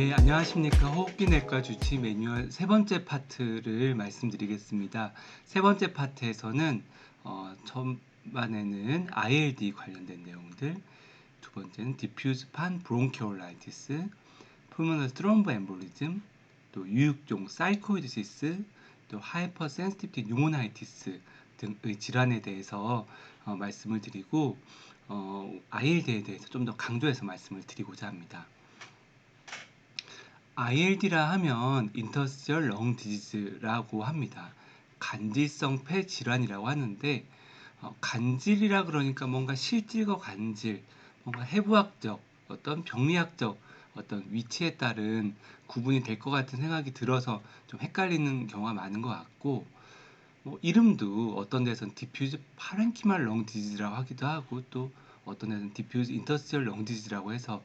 네, 안녕하십니까. 호흡기 내과 주치 매뉴얼 세 번째 파트를 말씀드리겠습니다. 세 번째 파트에서는 어, 전반에는 ILD 관련된 내용들, 두 번째는 diffuse pan bronchiolitis, pulmonary thromboembolism, 또 유육종 사이코이드시스, 또 하이퍼 센시티비티 뉴모나이티스 등의 질환에 대해서 어, 말씀을 드리고 어, ILD에 대해서 좀 더 강조해서 말씀을 드리고자 합니다. ILD라 하면 인터스티얼 렁 디지즈라고 합니다. 간질성 폐 질환이라고 하는데 어, 간질이라 그러니까 뭔가 실질과 간질, 뭔가 해부학적, 어떤 병리학적 어떤 위치에 따른 구분이 될 것 같은 생각이 들어서 좀 헷갈리는 경우가 많은 것 같고 뭐 이름도 어떤 데서는 디퓨즈 파렌키말 렁 디지즈라고 하기도 하고 또 어떤 데서는 디퓨즈 인터스티얼 렁 디지즈라고 해서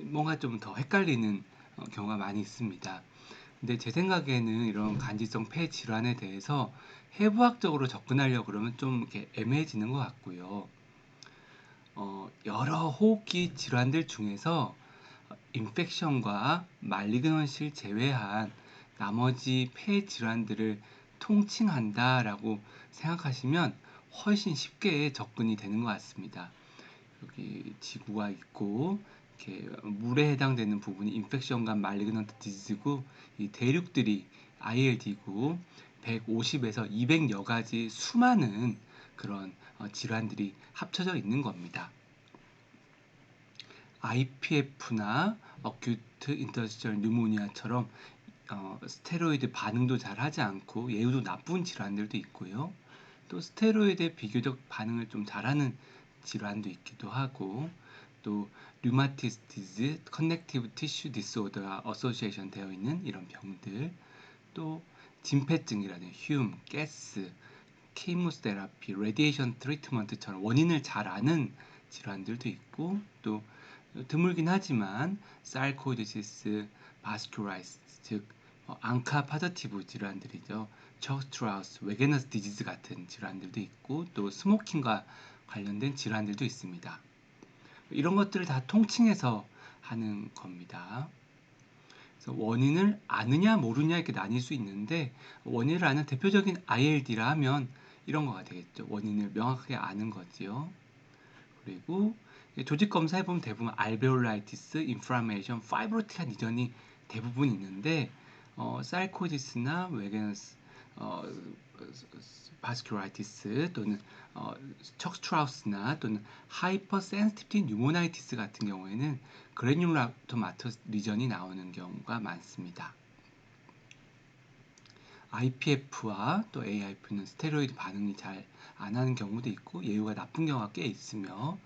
뭔가 좀 더 헷갈리는 어, 경우가 많이 있습니다. 근데 제 생각에는 이런 간질성 폐 질환에 대해서 해부학적으로 접근하려고 그러면 좀 이렇게 애매해지는 것 같고요. 어, 여러 호흡기 질환들 중에서 인펙션과 말리그넌실 제외한 나머지 폐 질환들을 통칭한다라고 생각하시면 훨씬 쉽게 접근이 되는 것 같습니다. 여기 지구가 있고 이렇게 물에 해당되는 부분이 인펙션과 말리그넌트 디지즈고 이 대륙들이 ILD고 150에서 200 여 가지 수많은 그런 어, 질환들이 합쳐져 있는 겁니다. IPF나 어큐트 인터스셜 뉴모니아처럼 어, 스테로이드 반응도 잘 하지 않고 예후도 나쁜 질환들도 있고요. 또 스테로이드의 비교적 반응을 좀 잘하는 질환도 있기도 하고 또 류마티스티즈, 커넥티브 티슈 디스오더가 어소시에이션 되어 있는 이런 병들, 또 진폐증이라는 흉, 가스, 케이모스테라피, 레디에이션 트리트먼트처럼 원인을 잘 아는 질환들도 있고 또 드물긴 하지만 사이코이드시스, 바스큐라이스 즉 어, 앙카 파더티브 질환들이죠. 척스트라우스, 웨게너스 디지즈 같은 질환들도 있고 또 스모킹과 관련된 질환들도 있습니다. 이런 것들을 다 통칭해서 하는 겁니다. 원인을 아느냐 모르냐 이렇게 나뉠 수 있는데 원인을 아는 대표적인 ILD라 하면 이런 거가 되겠죠. 원인을 명확하게 아는 거지요. 그리고 조직 검사해 보면 대부분 알베올라이티스, 인프라메이션, 파이브로틱한 이전이 대부분 있는데 어, 사이코지스나 웨게너스 어, 바스큐라이티스 또는 어, 척스트라우스나 또는 하이퍼센시티비티 뉴모나이티스 같은 경우에는 그래듈라토마토 리전이 나오는 경우가 많습니다. IPF와 또 AIF는 스테로이드 반응이 잘 안 하는 경우도 있고 예후가 나쁜 경우가 꽤 있으며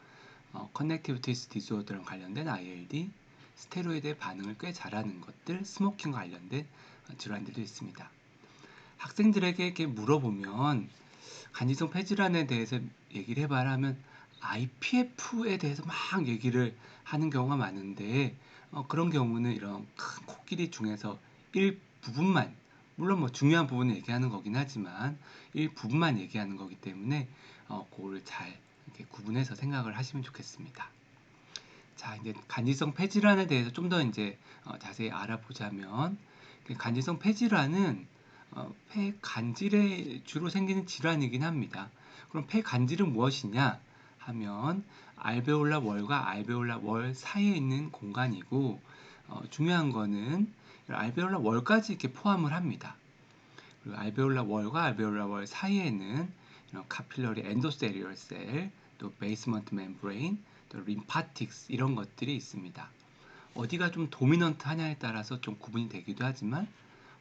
어, 커넥티비티스 디스오더랑 관련된 ILD, 스테로이드의 반응을 꽤 잘하는 것들, 스모킹과 관련된 질환들도 있습니다. 학생들에게 이렇게 물어보면 간지성 폐질환에 대해서 얘기를 해봐라 하면 IPF에 대해서 막 얘기를 하는 경우가 많은데 어, 그런 경우는 이런 큰 코끼리 중에서 일부분만 물론 뭐 중요한 부분을 얘기하는 거긴 하지만 일부분만 얘기하는 거기 때문에 어, 그거를 잘 이렇게 구분해서 생각을 하시면 좋겠습니다. 자 이제 간지성 폐질환에 대해서 좀 더 이제 어, 자세히 알아보자면 간지성 폐질환은 어, 폐 간질에 주로 생기는 질환이긴 합니다. 그럼 폐 간질은 무엇이냐 하면 알베올라 월과 알베올라 월 사이에 있는 공간이고 어, 중요한 거는 알베올라 월까지 이렇게 포함을 합니다. 그리고 알베올라 월과 알베올라 월 사이에는 이런 카필러리 엔도세리얼 셀, 또 베이스먼트 멤브레인, 또 림파틱스 이런 것들이 있습니다. 어디가 좀 도미넌트 하냐에 따라서 좀 구분이 되기도 하지만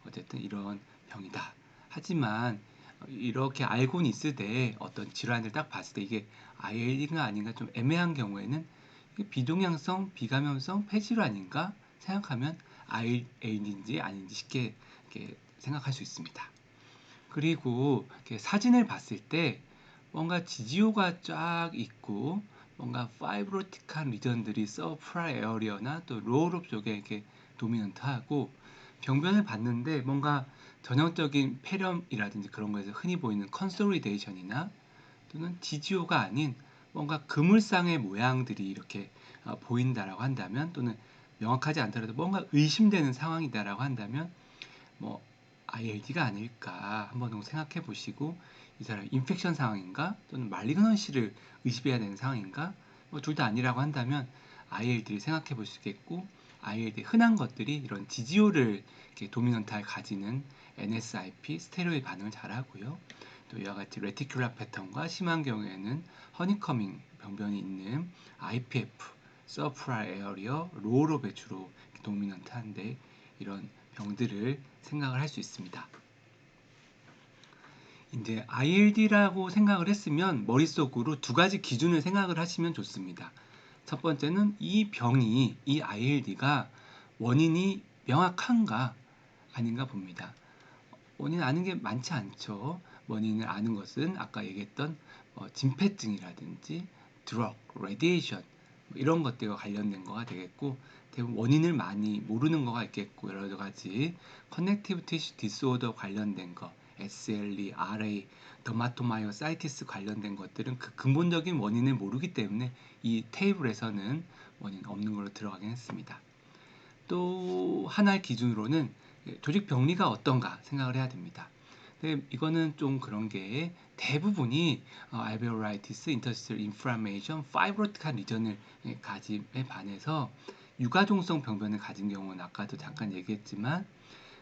어쨌든 이런 병이다. 하지만 이렇게 알고는 있으되 어떤 질환을 딱 봤을 때 이게 ILD가 아닌가 좀 애매한 경우에는 비동향성, 비감염성 폐질환인가 생각하면 ILD인지 아닌지 쉽게 생각할 수 있습니다. 그리고 사진을 봤을 때 뭔가 지지오가 쫙 있고 뭔가 파이브로틱한 리전들이 서프라 에어리어나 또 로우롭 쪽에 이렇게 도미넌트하고 병변을 봤는데 뭔가 전형적인 폐렴이라든지 그런 거에서 흔히 보이는 컨솔리데이션이나 또는 지지오가 아닌 뭔가 그물상의 모양들이 이렇게 어, 보인다라고 한다면 또는 명확하지 않더라도 뭔가 의심되는 상황이다라고 한다면 뭐 ILD가 아닐까 한번 더 생각해 보시고 이 사람 인펙션 상황인가 또는 말리그넌시를 의심해야 되는 상황인가 뭐 둘 다 아니라고 한다면 ILD를 생각해 볼 수 있겠고 ILD 흔한 것들이 이런 지지오를 도미넌트를 가지는 NSIP 스테로id 반응을 잘 하고요. 또 이와 같이 레티큘라 패턴과 심한 경우에는 허니커밍 병변이 있는 IPF, 서프라 에어리어, 로우롭에 주로 도미넌트한데 이런 병들을 생각을 할 수 있습니다. 이제 ILD라고 생각을 했으면 머릿속으로 두 가지 기준을 생각을 하시면 좋습니다. 첫 번째는 이 병이 이 ILD가 원인이 명확한가 아닌가 봅니다. 원인 아는 게 많지 않죠. 원인을 아는 것은 아까 얘기했던 어, 진폐증이라든지 드럭, 레디에이션 뭐 이런 것들과 관련된 거가 되겠고 대부분 원인을 많이 모르는 거가 있겠고 여러 가지 커넥티브 티슈 디스오더 관련된 거 SLE, RA, 더마토마이오사이티스 관련된 것들은 그 근본적인 원인을 모르기 때문에 이 테이블에서는 원인 없는 걸로 들어가긴 했습니다. 또 하나의 기준으로는 조직 병리가 어떤가 생각을 해야 됩니다. 근데 이거는 좀 그런 게 대부분이 알베오라이티스, 인터스텔 인프라메이션, 파이브로틱한 리전을 가짐에 반해서 유가종성 병변을 가진 경우는 아까도 잠깐 얘기했지만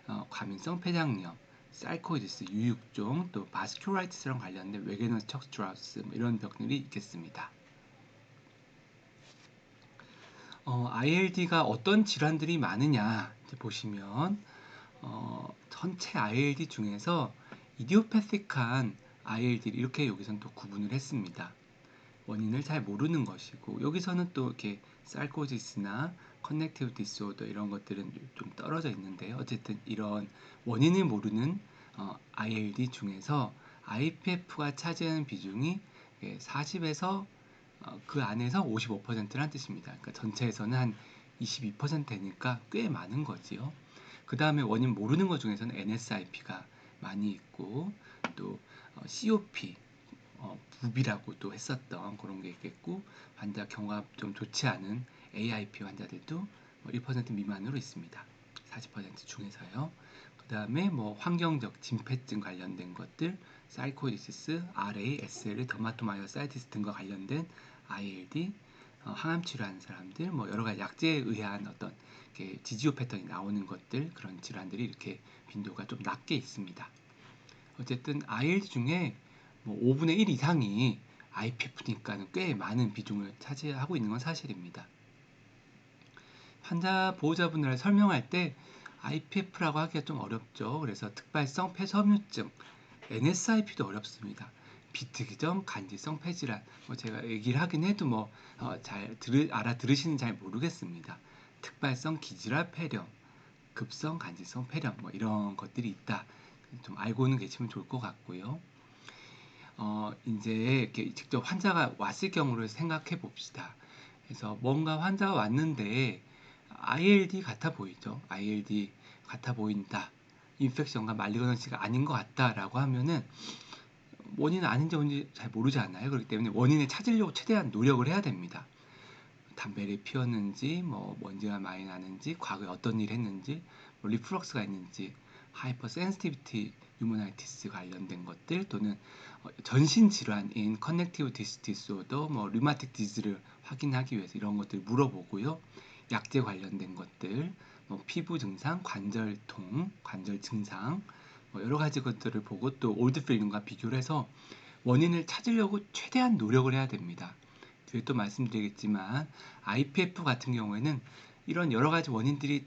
어, 과민성 폐장염, 사이코이디스, 유육종, 또 바스큐라이티스랑 관련된 외계너스 척스트라우스 뭐 이런 병들이 있겠습니다. 어, ILD가 어떤 질환들이 많으냐 보시면 어, 전체 ILD 중에서 이디오패틱한 ILD 를 이렇게 여기선 또 구분을 했습니다. 원인을 잘 모르는 것이고 여기서는 또 이렇게 사이코지스나 커넥티브 디스오더 이런 것들은 좀 떨어져 있는데 어쨌든 이런 원인을 모르는 어, ILD 중에서 IPF가 차지하는 비중이 40에서 어, 그 안에서 55%란 뜻입니다. 그러니까 전체에서는 한 22%니까 꽤 많은 거지요. 그 다음에 원인 모르는 것 중에서는 NSIP가 많이 있고 또 어, COP 어, 부비라고 또 했었던 그런 게 있겠고 환자 경과 좀 좋지 않은 AIP 환자들도 뭐1% 미만으로 있습니다. 40% 중에서요. 그 다음에 뭐 환경적 진폐증 관련된 것들, 사이코디시스, RA, SL, 더마토마이오사이티스 등과 관련된 ILD, 어, 항암 치료하는 사람들, 뭐 여러 가지 약제에 의한 어떤 지지오 패턴이 나오는 것들 그런 질환들이 이렇게 빈도가 좀 낮게 있습니다. 어쨌든 ILD 중에 뭐 5분의 1 이상이 IPF니까는 꽤 많은 비중을 차지하고 있는 건 사실입니다. 환자 보호자분들 설명할 때 IPF라고 하기가 좀 어렵죠. 그래서 특발성 폐섬유증, NSIP도 어렵습니다. 비특이점 간지성 폐질환. 뭐 제가 얘기를 하긴 해도 뭐잘 어, 알아들으시는 잘 모르겠습니다. 특발성 기질화 폐렴, 급성 간지성 폐렴 뭐 이런 것들이 있다. 좀 알고는 계시면 좋을 것 같고요. 어, 이제 이렇게 직접 환자가 왔을 경우를 생각해 봅시다. 그래서 뭔가 환자가 왔는데 ILD 같아 보이죠. ILD 같아 보인다. 인펙션과 말리거넌시가 아닌 것 같다라고 하면은 원인은 아닌지 뭔지 잘 모르지 않나요? 그렇기 때문에 원인을 찾으려고 최대한 노력을 해야 됩니다. 담배를 피웠는지, 뭐 먼지가 많이 나는지, 과거에 어떤 일을 했는지, 뭐 리플럭스가 있는지, 하이퍼 센시티비티 유머나이티스 관련된 것들 또는 전신 질환인 커넥티브 디스 디스오더, 뭐 류마틱 디즈를 확인하기 위해서 이런 것들 물어보고요. 약제 관련된 것들, 뭐 피부 증상, 관절통, 관절 증상, 뭐 여러 가지 것들을 보고 또 올드 필름과 비교를 해서 원인을 찾으려고 최대한 노력을 해야 됩니다. 뒤에 또 말씀드리겠지만 IPF 같은 경우에는 이런 여러 가지 원인들이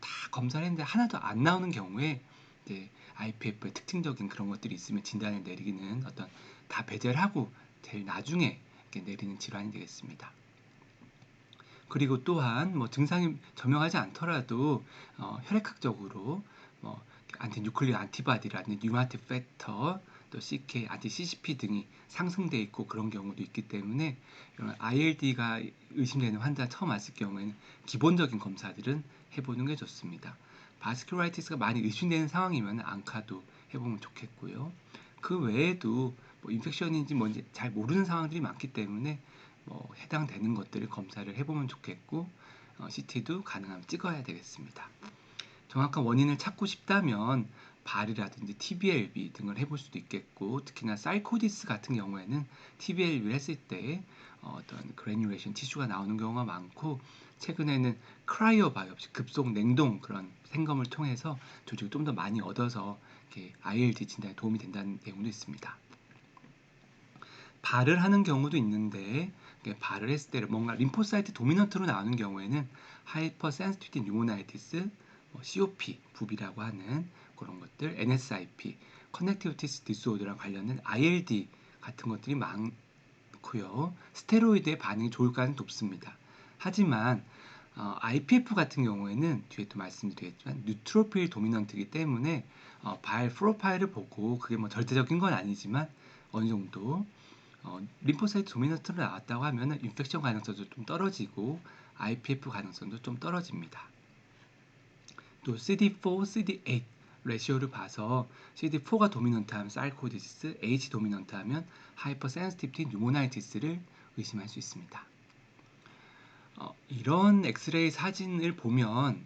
다 검사를 했는데 하나도 안 나오는 경우에 이제 IPF의 특징적인 그런 것들이 있으면 진단을 내리기는 어떤 다 배제를 하고 제일 나중에 내리는 질환이 되겠습니다. 그리고 또한 뭐 증상이 저명하지 않더라도 어, 혈액학적으로 뭐 안티뉴클리어 안티바디라는 뉴마티 팩터 또 CK, 안티 CCP 등이 상승돼 있고 그런 경우도 있기 때문에 이런 ILD가 의심되는 환자 처음 왔을 경우에는 기본적인 검사들은 해보는 게 좋습니다. 바스큐라이티스가 많이 의심되는 상황이면 앙카도 해보면 좋겠고요. 그 외에도 뭐 인펙션인지 뭔지 잘 모르는 상황들이 많기 때문에 뭐 해당되는 것들을 검사를 해보면 좋겠고 어, CT도 가능하면 찍어야 되겠습니다. 정확한 원인을 찾고 싶다면 발이라든지 TBLB 등을 해볼 수도 있겠고 특히나 사이코디스 같은 경우에는 TBLB를 했을 때 어, 떤 그래뉴레이션 티슈가 나오는 경우가 많고 최근에는 크라이어 바이옵시 급속 냉동 그런 생검을 통해서 조직을 좀 더 많이 얻어서 ILD 진단에 도움이 된다는 내용도 있습니다. 발을 하는 경우도 있는데 발을 했을 때 뭔가 림포사이트 도미넌트로 나오는 경우에는 하이퍼 센시티비티 뉴모나이티스, 뭐 COP, 부비라고 하는 그런 것들, NSIP, 커넥티비티스 디스오더랑 관련된 ILD 같은 것들이 많고요. 스테로이드의 반응이 좋을 가능성이 높습니다. 하지만 어, IPF 같은 경우에는 뒤에 또 말씀드리겠지만 뉴트로필 도미넌트이기 때문에 어, 발 프로파일을 보고 그게 뭐 절대적인 건 아니지만 어느 정도 어, 림포사이트 도미넌트로 나왔다고 하면 인펙션 가능성도 좀 떨어지고 IPF 가능성도 좀 떨어집니다. 또 CD4, CD8 레시오를 봐서 CD4가 도미넌트하면 사이코디스, H 도미넌트하면 하이퍼센시티비티 뉴모나이티스를 의심할 수 있습니다. 어, 이런 엑스레이 사진을 보면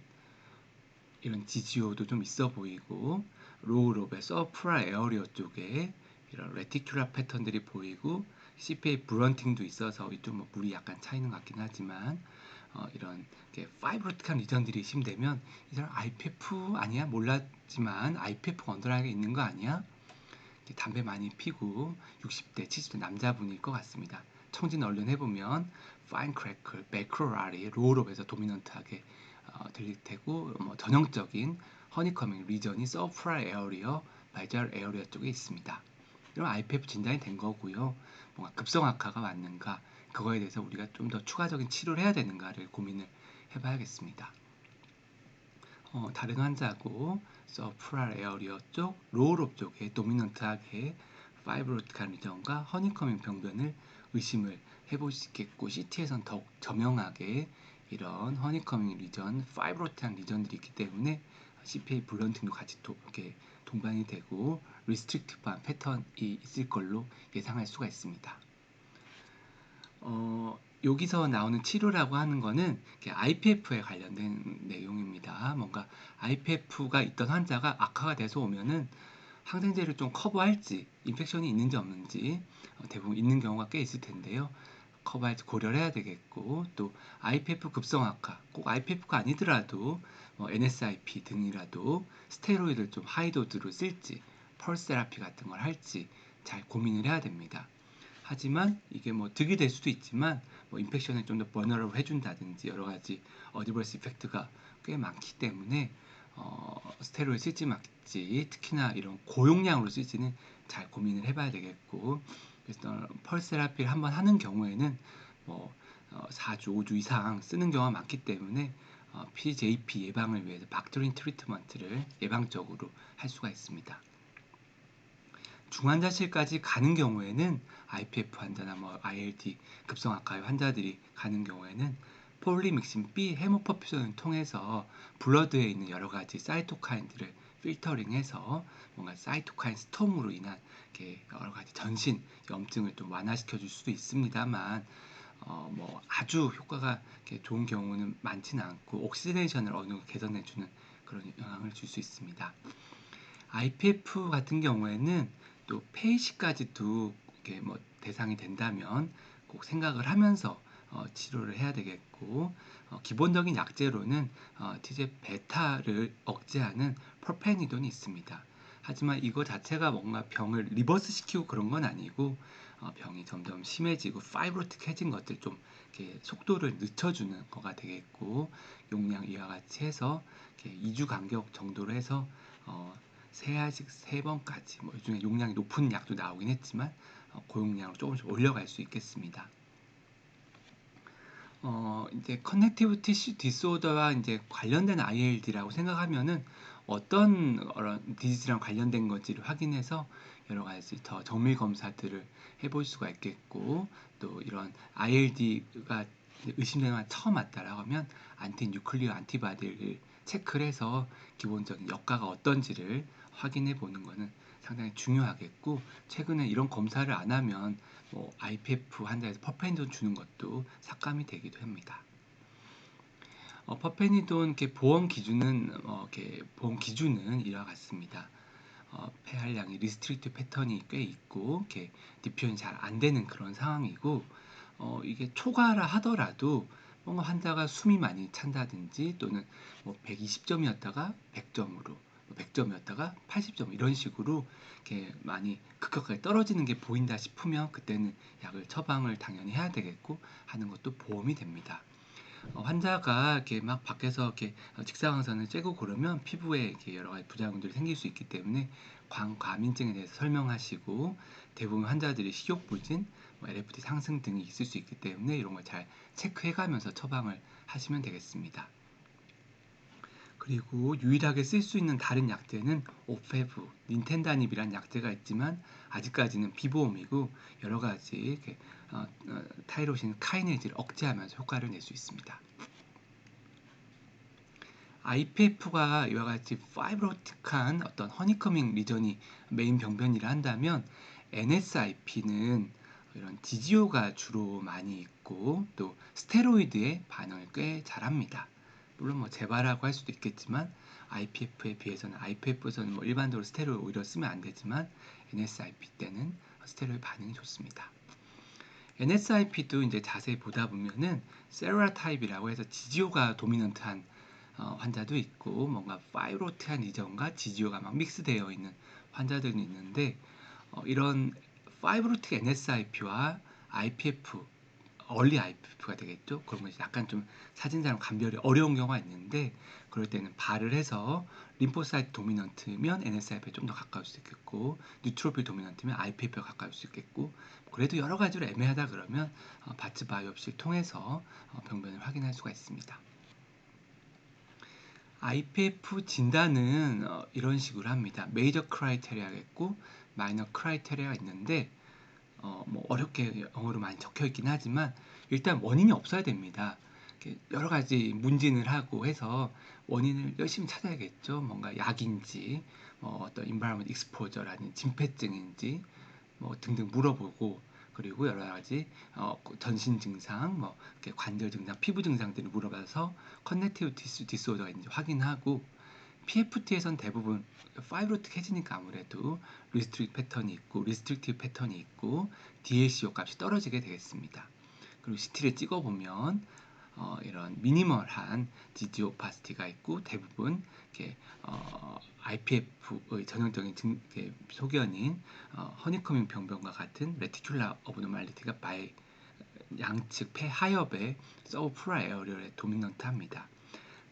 이런 지지오도 좀 있어 보이고 로우롭의 서프라 에어리어 쪽에 이런 레티큘라 패턴들이 보이고 CPA 브런팅도 있어서 이쪽 뭐 물이 약간 차이는 같긴 하지만 어, 이런 파이브로틱한 리전들이 심되면 이 사람 IPF 아니야 몰랐지만 IPF 언더라인에 있는 거 아니야? 담배 많이 피고 60대 70대 남자분일 것 같습니다. 청진 언론 해보면 파인 크래클, 베크로라리, 로우롭에서 도미넌트하게 어, 들릴 테고 뭐 전형적인 허니커밍 리전이 서프라 에어리어, 발잘 에어리어 쪽에 있습니다. 이런 IPF 진단이 된 거고요. 뭔가 급성 악화가 맞는가 그거에 대해서 우리가 좀 더 추가적인 치료를 해야 되는가를 고민을 해봐야겠습니다. 어, 다른 환자고 서프랄 에어리어 쪽, 로우롭 쪽에 도미넌트하게 파이브로틱한 리전과 허니커밍 병변을 의심을 해볼 수 있겠고 CT에선 더욱 저명하게 이런 허니커밍 리전, 파이브로틱한 리전들이 있기 때문에 CPA 블런팅도 같이 또 이렇게 동반이 되고 리스트릭티브한 패턴이 있을 걸로 예상할 수가 있습니다. 어, 여기서 나오는 치료라고 하는 거는 IPF에 관련된 내용입니다. 뭔가 IPF가 있던 환자가 악화가 돼서 오면은 항생제를 좀 커버할지, 인펙션이 있는지 없는지 어, 대부분 있는 경우가 꽤 있을 텐데요. 커버할지 고려를 해야 되겠고 또 IPF 급성 악화, 꼭 IPF가 아니더라도 뭐 NSIP 등이라도 스테로이드를 좀 하이도드로 쓸지 펄스 테라피 같은 걸 할지 잘 고민을 해야 됩니다. 하지만 이게 뭐 득이 될 수도 있지만 뭐 인펙션을 좀 더 버너를 해준다든지 여러 가지 어디버스 이펙트가 꽤 많기 때문에 어, 스테로이드 쓸지 말지 특히나 이런 고용량으로 쓸지는 잘 고민을 해봐야 되겠고 그래서 펄스 테라피를 한번 하는 경우에는 뭐 어, 4주, 5주 이상 쓰는 경우가 많기 때문에 어, PJP 예방을 위해서 박드린 트리트먼트를 예방적으로 할 수가 있습니다. 중환자실까지 가는 경우에는 IPF 환자나 뭐 ILD 급성악화의 환자들이 가는 경우에는 폴리믹신 B 헤모퍼퓨전을 통해서 블러드에 있는 여러 가지 사이토카인들을 필터링해서 뭔가 사이토카인 스톰으로 인한 여러 가지 전신 염증을 좀 완화시켜 줄 수도 있습니다만 어, 뭐 아주 효과가 좋은 경우는 많지는 않고 옥시데이션을 어느 정도 개선해 주는 그런 영향을 줄 수 있습니다. IPF 같은 경우에는 또 폐이식까지도 이렇게 뭐 대상이 된다면 꼭 생각을 하면서 어, 치료를 해야 되겠고 어, 기본적인 약제로는 어, TJ 베타를 억제하는 프로페니돈이 있습니다. 하지만 이거 자체가 뭔가 병을 리버스 시키고 그런 건 아니고 어, 병이 점점 심해지고 파이브로틱해진 것들 좀 이렇게 속도를 늦춰주는 거가 되겠고 용량 이와 같이 해서 2주 간격 정도로 해서 어, 세 알씩 세 번까지 뭐 요즘에 용량이 높은 약도 나오긴 했지만 어, 고용량으로 조금씩 올려갈 수 있겠습니다. 어, 이제 커넥티비티 디스오더와 이제 관련된 ILD라고 생각하면은 어떤 디지즈랑 관련된 건지를 확인해서 여러 가지 더 정밀 검사들을 해볼 수가 있겠고 또 이런 ILD가 의심되는 처음 왔다라고 하면 안티 뉴클리어 안티바디를 체크를 해서 기본적인 역가가 어떤지를 확인해 보는 것은 상당히 중요하겠고 최근에 이런 검사를 안 하면 뭐 IPF 환자에서 퍼펜돈 주는 것도 삭감이 되기도 합니다. 어, 퍼페니돈 보험 기준은 어, 이렇게 보험 기준은 이와 같습니다. 어, 폐활량이 리스트릭트 패턴이 꽤 있고 이렇게 디퓨전이 잘 안 되는 그런 상황이고 어, 이게 초과라 하더라도 뭔가 환자가 숨이 많이 찬다든지 또는 뭐 120점이었다가 100점으로 100점이었다가 80점 이런 식으로 이렇게 많이 급격하게 떨어지는 게 보인다 싶으면 그때는 약을 처방을 당연히 해야 되겠고 하는 것도 보험이 됩니다. 어, 환자가 이렇게 막 밖에서 이렇게 직사광선을 쬐고 그러면 피부에 이렇게 여러 가지 부작용들이 생길 수 있기 때문에 광과민증에 대해서 설명하시고 대부분 환자들이 식욕부진, 뭐 LFT 상승 등이 있을 수 있기 때문에 이런 걸 잘 체크해가면서 처방을 하시면 되겠습니다. 그리고 유일하게 쓸 수 있는 다른 약제는 오페브, 닌텐다닙이란 약제가 있지만 아직까지는 비보험이고 여러 가지 어, 어, 타이로신 카이네즈를 억제하면서 효과를 낼 수 있습니다. IPF가 이와 같이 파이브로틱한 어떤 허니커밍 리전이 메인 병변이라 한다면 NSIP는 이런 DGO가 주로 많이 있고 또 스테로이드의 반응을 꽤 잘합니다. 물론 뭐 재발하고 할 수도 있겠지만 IPF에 비해서는 IPF에서는 뭐 일반적으로 스테로이드 오히려 쓰면 안 되지만 NSIP 때는 스테로이드 반응이 좋습니다. NSIP도 이제 자세히 보다 보면은 세라 타입이라고 해서 지지오가 도미넌트한 어, 환자도 있고 뭔가 파이로트한 이전과 지지오가 막 믹스되어 있는 환자들이 있는데 어, 이런 파이브로틱 NSIP와 IPF 얼리 IPF가 되겠죠. 것이 약간 좀 사진사랑 감별이 어려운 경우가 있는데 그럴 때는 발을 해서 림포사이트 도미넌트면 NSIP에 좀 더 가까울 수 있겠고 뉴트로필 도미넌트면 IPF에 가까울 수 있겠고 그래도 여러 가지로 애매하다 그러면 어, 바츠 바이옵시를 통해서 어, 병변을 확인할 수가 있습니다. IPF 진단은 어, 이런 식으로 합니다. 메이저 크라이테리아가 있고 마이너 크라이테리아가 있는데 어, 뭐 어렵게 영어로 많이 적혀 있긴 하지만 일단 원인이 없어야 됩니다. 여러 가지 문진을 하고 해서 원인을 열심히 찾아야겠죠. 뭔가 약인지, 뭐 어떤 environment exposure라는 진폐증인지, 뭐 등등 물어보고 그리고 여러 가지 어, 전신 증상, 뭐 관절 증상, 피부 증상들을 물어봐서 커넥티브 디스, 디스오더가 있는지 확인하고 PFT에선 대부분 파이브로틱 해지니까 아무래도 리스트릭 패턴이 있고 리스트릭티브 패턴이 있고 DLCO 값이 떨어지게 되겠습니다. 그리고 CT를 찍어보면 어, 이런 미니멀한 디지 오파스티가 있고 대부분 이렇게 어, IPF의 전형적인 증, 소견인 어, 허니커밍 병변과 같은 레티큘라 어브노말리티가 바이 양측 폐 하엽의 서브프라 에어리얼에 도미넌트합니다.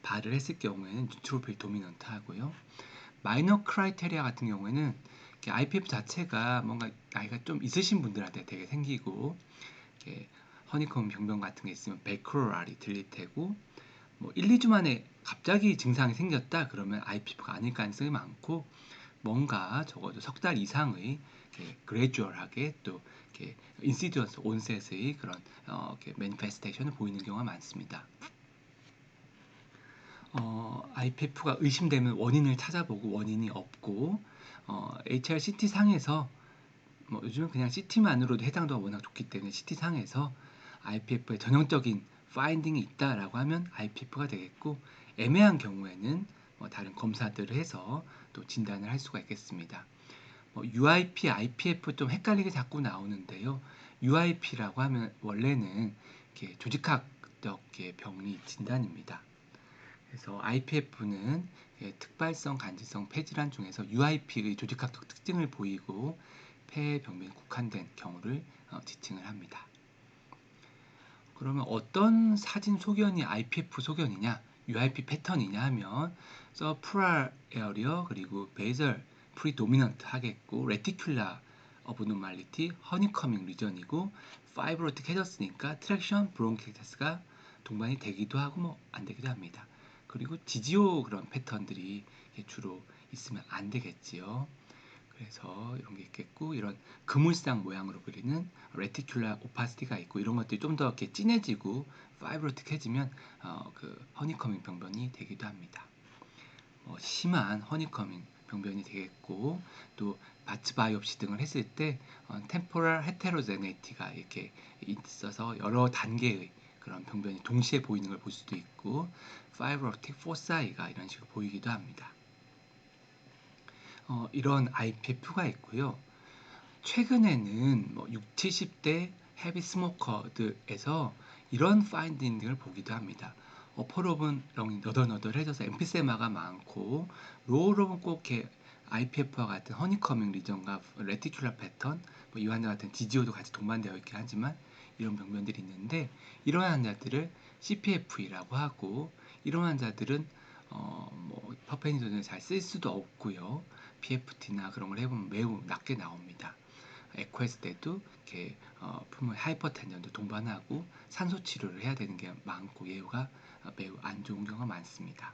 발을 했을 경우에는 뉴트로필 도미넌트 하고요. 마이너 크라이테리아 같은 경우에는 IPF 자체가 뭔가 나이가 좀 있으신 분들한테 되게 생기고 허니콤 병변 같은 게 있으면 베크로랄이 들릴 테고 뭐 1, 2주 만에 갑자기 증상이 생겼다 그러면 IPF가 아닐 가능성이 많고 뭔가 적어도 석 달 이상의 그레주얼하게 또 인시디언스 온셋의 그런 어, 매니페스테이션을 보이는 경우가 많습니다. 어, IPF가 의심되면 원인을 찾아보고 원인이 없고 어, HRCT 상에서 뭐 요즘은 그냥 CT만으로도 해당도가 워낙 좋기 때문에 CT 상에서 IPF의 전형적인 파인딩이 있다라고 하면 IPF가 되겠고 애매한 경우에는 뭐 다른 검사들을 해서 또 진단을 할 수가 있겠습니다. 뭐 UIP, IPF 좀 헷갈리게 자꾸 나오는데요. UIP라고 하면 원래는 조직학적 병리 진단입니다. 그래서 IPF는 특발성 간질성 폐질환 중에서 UIP의 조직학적 특징을 보이고 폐 병변 국한된 경우를 어, 지칭을 합니다. 그러면 어떤 사진 소견이 IPF 소견이냐, UIP 패턴이냐 하면 서프랄 에어리어 그리고 베이절 프리도미넌트 하겠고 레티큘라 어브노말리티 허니커밍 리전이고 파이브로틱 해졌으니까 트랙션 브론키테스가 동반이 되기도 하고 뭐 안 되기도 합니다. 그리고 지지오 그런 패턴들이 주로 있으면 안 되겠지요. 그래서 이런 게 있겠고 이런 그물상 모양으로 그리는 레티큘라 오파시티가 있고 이런 것들이 좀 더 이렇게 진해지고 파이브로틱해지면 어, 그 허니커밍 병변이 되기도 합니다. 뭐 심한 허니커밍 병변이 되겠고 또 바츠 바이옵시 등을 했을 때 어, 템포럴 헤테로제네티가 이렇게 있어서 여러 단계의 그런 병변이 동시에 보이는 걸 볼 수도 있고 optic fossi가 이런 식으로 보이기도 합니다. 어, 이런 IPF가 있고요. 최근에는 뭐 6, 70대 헤비 스모커들에서 이런 파인딩을 보기도 합니다. 렁이 너덜너덜해져서 엠피세마가 많고 로우롭은 꼭 이렇게 IPF와 같은 허니커밍 리전과 레티큘러 패턴, 뭐 이완자 같은 DGO도 같이 동반되어 있긴 하지만 이런 병변들이 있는데 이런 환자들을 CPF이라고 하고 이런 환자들은 어, 뭐 퍼페니존을 잘 쓸 수도 없고요. PFT나 그런 걸 해보면 매우 낮게 나옵니다. 에코했을 때도 이렇게 어, 풀물 하이퍼텐전도 동반하고 산소 치료를 해야 되는 게 많고 예후가 어, 매우 안 좋은 경우가 많습니다.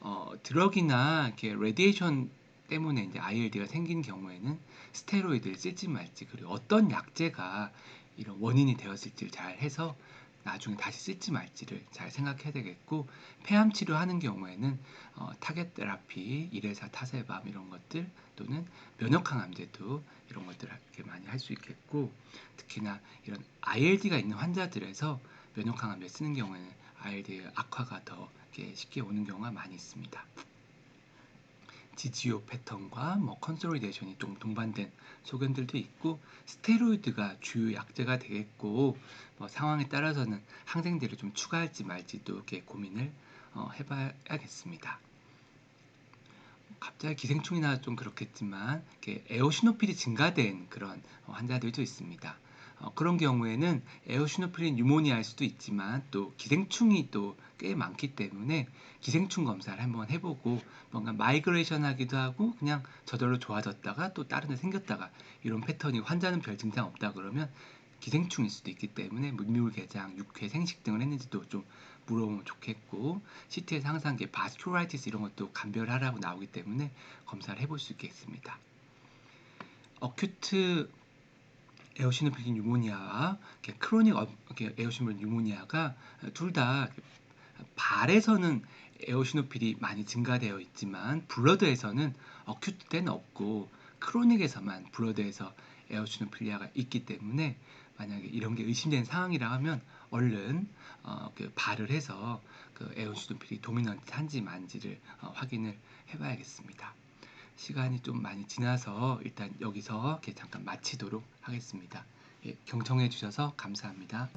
어, 드럭이나 이렇게 레디에이션 때문에 이제 ILD가 생긴 경우에는 스테로이드를 쓸지 말지 그리고 어떤 약제가 이런 원인이 되었을지를 잘 해서 나중에 다시 쓸지 말지를 잘 생각해야 되겠고 폐암 치료하는 경우에는 어, 타겟 테라피, 일회사 타세밤 이런 것들 또는 면역 항 암제도 이런 것들 이렇게 많이 할 수 있겠고 특히나 이런 ILD가 있는 환자들에서 면역 항암제 쓰는 경우에는 ILD 악화가 더 쉽게 오는 경우가 많이 있습니다. 지지오 패턴과 뭐 컨솔리데이션이 좀 동반된 소견들도 있고 스테로이드가 주요 약제가 되겠고 뭐 상황에 따라서는 항생제를 좀 추가할지 말지도 이렇게 고민을 어, 해봐야겠습니다. 갑자기 기생충이나 좀 그렇겠지만 에오시노필이 증가된 그런 어, 환자들도 있습니다. 어, 그런 경우에는 에오시노필린 유모니아일 수도 있지만 또 기생충이 또 꽤 많기 때문에 기생충 검사를 한번 해보고 뭔가 마이그레이션 하기도 하고 그냥 저절로 좋아졌다가 또 다른 데 생겼다가 이런 패턴이 환자는 별 증상 없다 그러면 기생충일 수도 있기 때문에 물밀개장, 육회, 생식 등을 했는지도 좀 물어보면 좋겠고 CT에서 항상 이게 바스큐라이티스 이런 것도 감별하라고 나오기 때문에 검사를 해볼 수 있겠습니다. 어큐트 에오시노필린 유모니아와 크로닉 어, 이렇게 에오시노필린 유모니아가 둘 다 발에서는 에오시노필이 많이 증가되어 있지만 블러드에서는 어큐트 때는 없고 크로닉에서만 블러드에서 에오시노필리아가 있기 때문에 만약에 이런 게 의심되는 상황이라 하면 얼른 어, 그 발을 해서 그 에오시노필이 도미넌트한지 만지를 어, 확인을 해봐야겠습니다. 시간이 좀 많이 지나서 일단 여기서 이렇게 잠깐 마치도록 하겠습니다. 예, 경청해 주셔서 감사합니다.